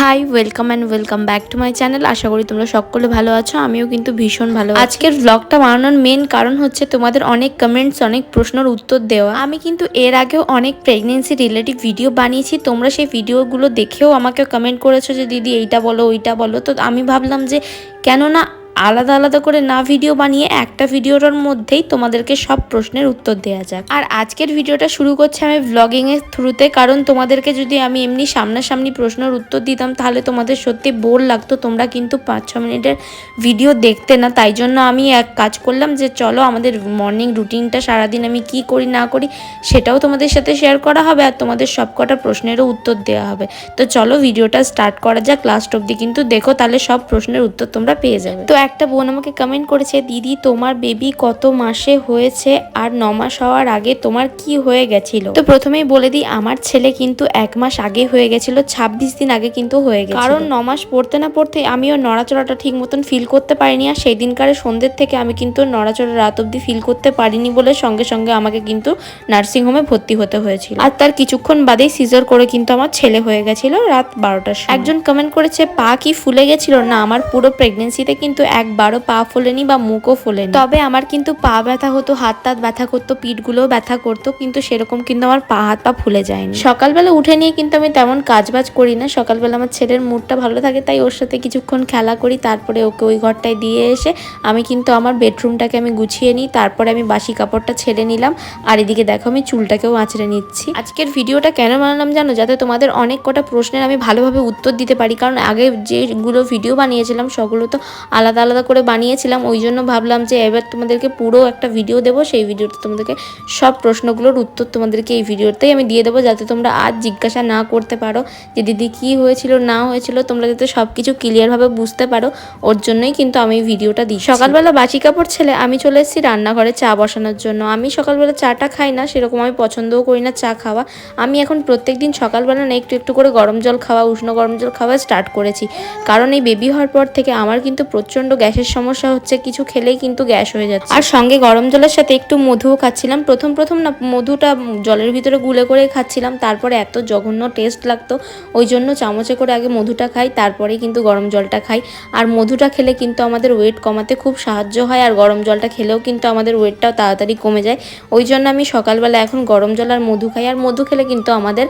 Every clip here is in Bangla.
Hi welcome and welcome back to my channel আশা করি তোমরা সকলে ভালো আছো। আমিও কিন্তু ভীষণ ভালো আজকের ব্লগটা বানানোর মেন কারণ হচ্ছে তোমাদের অনেক কমেন্টস অনেক প্রশ্নের উত্তর দেওয়া। আমি কিন্তু এর আগেও অনেক প্রেগনেন্সি রিলেটিভ ভিডিও বানিয়েছি। তোমরা সেই ভিডিওগুলো দেখেও আমাকে কমেন্ট করেছ যে, দিদি এইটা বলো, ওইটা বলো। তো আমি ভাবলাম যে, কেননা আলাদা আলাদা করে না ভিডিও বানিয়ে একটা ভিডিওটার মধ্যেই তোমাদেরকে সব প্রশ্নের উত্তর দেওয়া যাক। আর আজকের ভিডিওটা শুরু করছি আমি ব্লগিং এর থ্রুতে কারণ তোমাদেরকে যদি আমি এমনি সামনাসামনি প্রশ্নের উত্তর দিতাম, তাহলে তোমাদের সত্যি বোর লাগতো। তোমরা কিন্তু পাঁচ ছ মিনিটের ভিডিও দেখতে না, তাই জন্য আমি এক কাজ করলাম যে, চলো আমাদের মর্নিং রুটিনটা সারাদিন আমি কি করি, না করি, সেটাও তোমাদের সাথে শেয়ার করা হবে আর তোমাদের সব কটা প্রশ্নেরও উত্তর দেওয়া হবে। তো চলো ভিডিওটা স্টার্ট করা যাক লাস্ট অবধি কিন্তু দেখো, তাহলে সব প্রশ্নের উত্তর তোমরা পেয়ে যাবে। তো একটা বোন আমাকে কমেন্ট করেছে দিদি তোমার বেবি কত মাসে হয়েছে আর ন মাস হওয়ার আগে তোমার কি হয়ে গেছিল? তো প্রথমেই বলে দিই আমার ছেলে কিন্তু এক মাস আগে হয়ে গেছিল ছাব্বিশ দিন আগে কিন্তু হয়ে গেছে কারণ ন মাস পড়তে না পড়তে আমিও নড়াচড়াটা ঠিক মতন ফিল করতে পারিনি আর সেই দিনকার সন্ধ্যের থেকে আমি কিন্তু নড়াচড়া রাত অব্দি ফিল করতে পারিনি বলে সঙ্গে সঙ্গে আমাকে কিন্তু নার্সিংহোমে ভর্তি হতে হয়েছিল। আর তার কিছুক্ষণ বাদেই সিজার করে কিন্তু আমার ছেলে হয়ে গেছিল রাত বারোটার সময়। একজন কমেন্ট করেছে পা কি ফুলে গেছিল? না আমার পুরো প্রেগনেন্সিতে কিন্তু একবারও পা ফোলেনি বা মুখও ফোলেনি। তবে আমার কিন্তু পা ব্যথা হতো, হাত টাত ব্যথা করতো, পিঠগুলোও ব্যথা করতো, কিন্তু সেরকম কিন্তু আমার পা, হাত, পা ফুলে যায়নি। সকালবেলা উঠে নিয়ে কিন্তু আমি তেমন কাজ বাজ করি না। সকালবেলা আমার ছেলের মুডটা ভালো থাকে, তাই ওর সাথে কিছুক্ষণ খেলা করি, তারপরে ওকে ওই ঘরটায় দিয়ে এসে আমি কিন্তু আমার বেডরুমটাকে আমি গুছিয়ে নিই, তারপরে আমি বাসি কাপড়টা ছেড়ে নিলাম। আর এদিকে দেখো আমি চুলটাকেও আঁচড়ে নিচ্ছি। আজকের ভিডিওটা কেন বানালাম জানো? যাতে তোমাদের অনেক কটা প্রশ্নের আমি ভালোভাবে উত্তর দিতে পারি। কারণ আগে যেগুলো ভিডিও বানিয়েছিলাম, সেগুলো তো আলাদা আলাদা করে বানিয়েছিলাম, ওই জন্য ভাবলাম যে এবার তোমাদেরকে পুরো একটা ভিডিও দেবো। সেই ভিডিওতে তোমাদেরকে সব প্রশ্নগুলোর উত্তর তোমাদেরকে এই ভিডিওতেই আমি দিয়ে দেবো, যাতে তোমরা আজ জিজ্ঞাসা না করতে পারো যে দিদি কী হয়েছিল, না হয়েছিল, তোমরা যাতে সব কিছু ক্লিয়ারভাবে বুঝতে পারো। ওর জন্যই কিন্তু আমি ভিডিওটা দিই সকালবেলা বাসি কাপড় ছেলে, আমি চলে এসেছি রান্নাঘরে চা বসানোর জন্য। আমি সকালবেলা চাটা খাই না, সেরকম আমি পছন্দও করি না চা খাওয়া। আমি এখন প্রত্যেক দিন সকালবেলা না একটু একটু করে গরম জল খাওয়া, উষ্ণ গরম জল খাওয়া স্টার্ট করেছি। কারণ এই বেবি হওয়ার পর থেকে আমার কিন্তু প্রচণ্ড গ্যাসের সমস্যা হচ্ছে, কিছু খেলেই কিন্তু গ্যাস হয়ে যাচ্ছে। আর সঙ্গে গরম জলের সাথে একটু মধুও খাচ্ছিলাম। প্রথম প্রথম না, মধুটা জলের ভিতরে গুলে করে খাচ্ছিলাম। তারপরে এত জঘন্য টেস্ট লাগতো, ওই জন্য চামচে করে আগে মধুটা খাই, তারপরেই কিন্তু গরম জলটা খাই। আর মধুটা খেলে কিন্তু আমাদের ওয়েট কমাতে খুব সাহায্য হয়, আর গরম জলটা খেলেও কিন্তু আমাদের ওয়েটটাও তাড়াতাড়ি কমে যায়। ওই জন্য আমি সকালবেলা এখন গরম জল আর মধু খাই, আর মধু খেলে কিন্তু আমাদের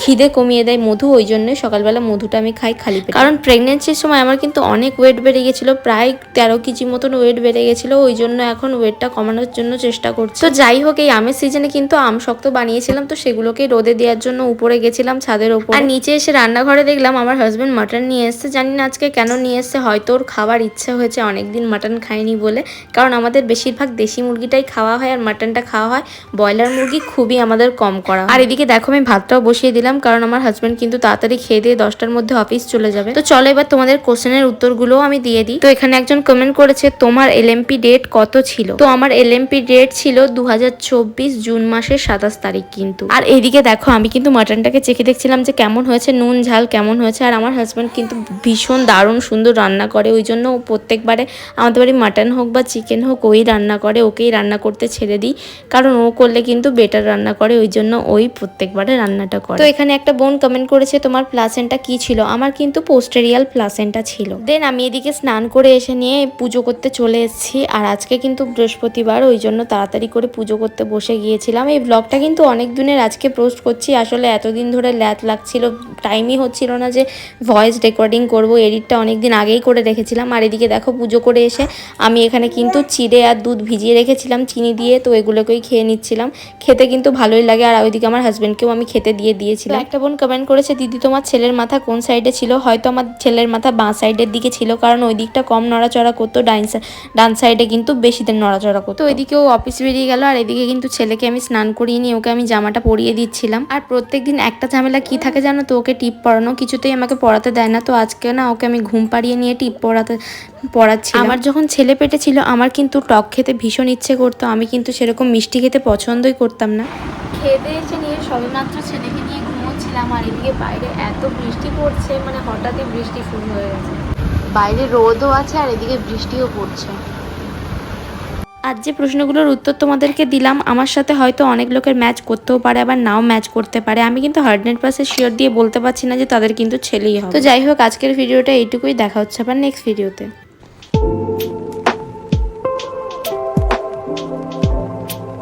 খিদে কমিয়ে দেয় মধু, ওই জন্যই সকালবেলা মধুটা আমি খাই খালি পেটে। কারণ প্রেগনেন্সির সময় আমার কিন্তু অনেক ওয়েট বেড়ে গেছিল, প্রায় তেরো কেজি মতন ওয়েট বেড়ে গেছিল, ওই জন্য এখন ওয়েটটা কমানোর জন্য চেষ্টা করছি। তো যাই হোক, এই আমের সিজনে কিন্তু আম শক্ত বানিয়েছিলাম, তো সেগুলোকে রোদে দেওয়ার জন্য উপরে গেছিলাম ছাদের ওপর। আর নিচে এসে রান্নাঘরে দেখলাম আমার হাজব্যান্ড মাটন নিয়ে এসছে। জানি না আজকে কেন নিয়ে এসছে, হয়তো ওর খাবার ইচ্ছে হয়েছে, অনেকদিন মাটন খায়নি বলে। কারণ আমাদের বেশিরভাগ দেশি মুরগিটাই খাওয়া হয় আর মাটনটা খাওয়া হয়। ব্রয়লার মুরগি খুবই আমাদের কম করা আর এদিকে দেখো, আমি ভাতটাও বসিয়ে দিলাম। কারণ আমার হাজব্যান্ড কিন্তু তাড়াতাড়ি খেয়ে দিয়ে দশটার মধ্যে অফিস চলে যাবে। তো চলো এবার তোমাদের কোশ্চেনের উত্তরগুলোও আমি দিয়ে দিই। তো এখানে একজন কমেন্ট করেছে, তোমার এলএমপি ডেট কত ছিল? তো আমার এলএমপি ডেট ছিল দু হাজার চব্বিশ জুন মাসের সাতাশ তারিখ কিন্তু। আর এদিকে দেখো, আমি কিন্তু মাটনটাকে চেখে দেখছিলাম যে কেমন হয়েছে, নুন, ঝাল কেমন হয়েছে, আর আমার হাজব্যান্ড কিন্তু ভীষণ দারুণ সুন্দর রান্না করে। ওই জন্য প্রত্যেকবারে আমাদের বাড়ি মাটন হোক বা চিকেন হোক, ওই রান্না করে, ওকেই রান্না করতে ছেড়ে দিই। কারণ ও করলে কিন্তু বেটার রান্না করে, ওই জন্য ওই প্রত্যেকবারে রান্নাটা করে। তো এখানে একটা বোন কমেন্ট করেছে, তোমার প্লাসেন্টা কি ছিল? আমার কিন্তু পোস্টেরিয়াল প্লাসেন্টা ছিল। দেন আমি এদিকে স্নান করে এসে নিয়ে পুজো করতে চলে এসেছি। আর আজকে কিন্তু বৃহস্পতিবার, ওই জন্য তাড়াতাড়ি করে পুজো করতে বসে গিয়েছিলাম। এই ব্লগটা কিন্তু অনেক দিনের আজকে পোস্ট করছি। আসলে এতদিন ধরে ল্যাত লাগছিল টাইমই হচ্ছিল না যে ভয়েস রেকর্ডিং করব। এডিটটা অনেক দিন আগেই করে রেখেছিলাম। আর এদিকে দেখো পুজো করে এসে আমি এখানে কিন্তু চিড়ে আর দুধ ভিজিয়ে রেখেছিলাম, চিনি দিয়ে তো এগুলোকেই খেয়ে নিচ্ছিলাম। খেতে কিন্তু ভালোই লাগে। আর ওইদিকে আমার হাজব্যান্ডকেও আমি খেতে দিয়ে দিয়েছিলাম একটা বোন কমেন্ট করেছে দিদি তোমার ছেলের মাথা কোন সাইডে ছিল? হয়তো আমার ছেলের মাথা বাঁ সাইডের দিকে ছিল কারণ ওই দিকটা কম নড়াচড়া করতো ডাইন ডান সাইডে কিন্তু বেশি দিন নড়াচড়া করতো। ওইদিকে ও অফিস বেরিয়ে গেল আর এদিকে কিন্তু ছেলেকে আমি স্নান করিয়ে নিয়ে ওকে আমি জামাটা পরিয়ে দিচ্ছিলাম। আর প্রত্যেকদিন একটা ঝামেলা কি থাকে জানো তো ওকে টিপ পরানো কিছুতেই আমাকে পড়াতে দেয় না। তো আজকে না ওকে আমি ঘুম পাড়িয়ে নিয়ে টিপ পড়াতে পড়াচ্ছি আমার যখন ছেলে পেটে ছিল আমার কিন্তু টক খেতে ভীষণ ইচ্ছে করতো আমি কিন্তু সেরকম মিষ্টি খেতে পছন্দই করতাম না। খেতে এসে নিয়ে সবেমাত্র ছেলেকে নিয়ে ঘুমোচ্ছিলাম আর এদিকে বাইরে এত বৃষ্টি পড়ছে মানে হঠাৎই বৃষ্টি শুরু হয়ে গেছে। বাইরে রোদও আছে আর এদিকে বৃষ্টিও পড়ছে। আজ যে প্রশ্নগুলোর উত্তর তোমাদেরকে দিলাম, আমার সাথে হয়তো অনেক লোকের ম্যাচ করতেও পারে, আবার নাও ম্যাচ করতে পারে। আমি কিন্তু হান্ড্রেড পার্সেন্ট শিওর দিয়ে বলতে পারছি না যে তাদের কিন্তু ছেলেই হবে। তো যাই হোক, আজকের ভিডিওটা এইটুকুই। দেখা হচ্ছে আবার নেক্সট ভিডিওতে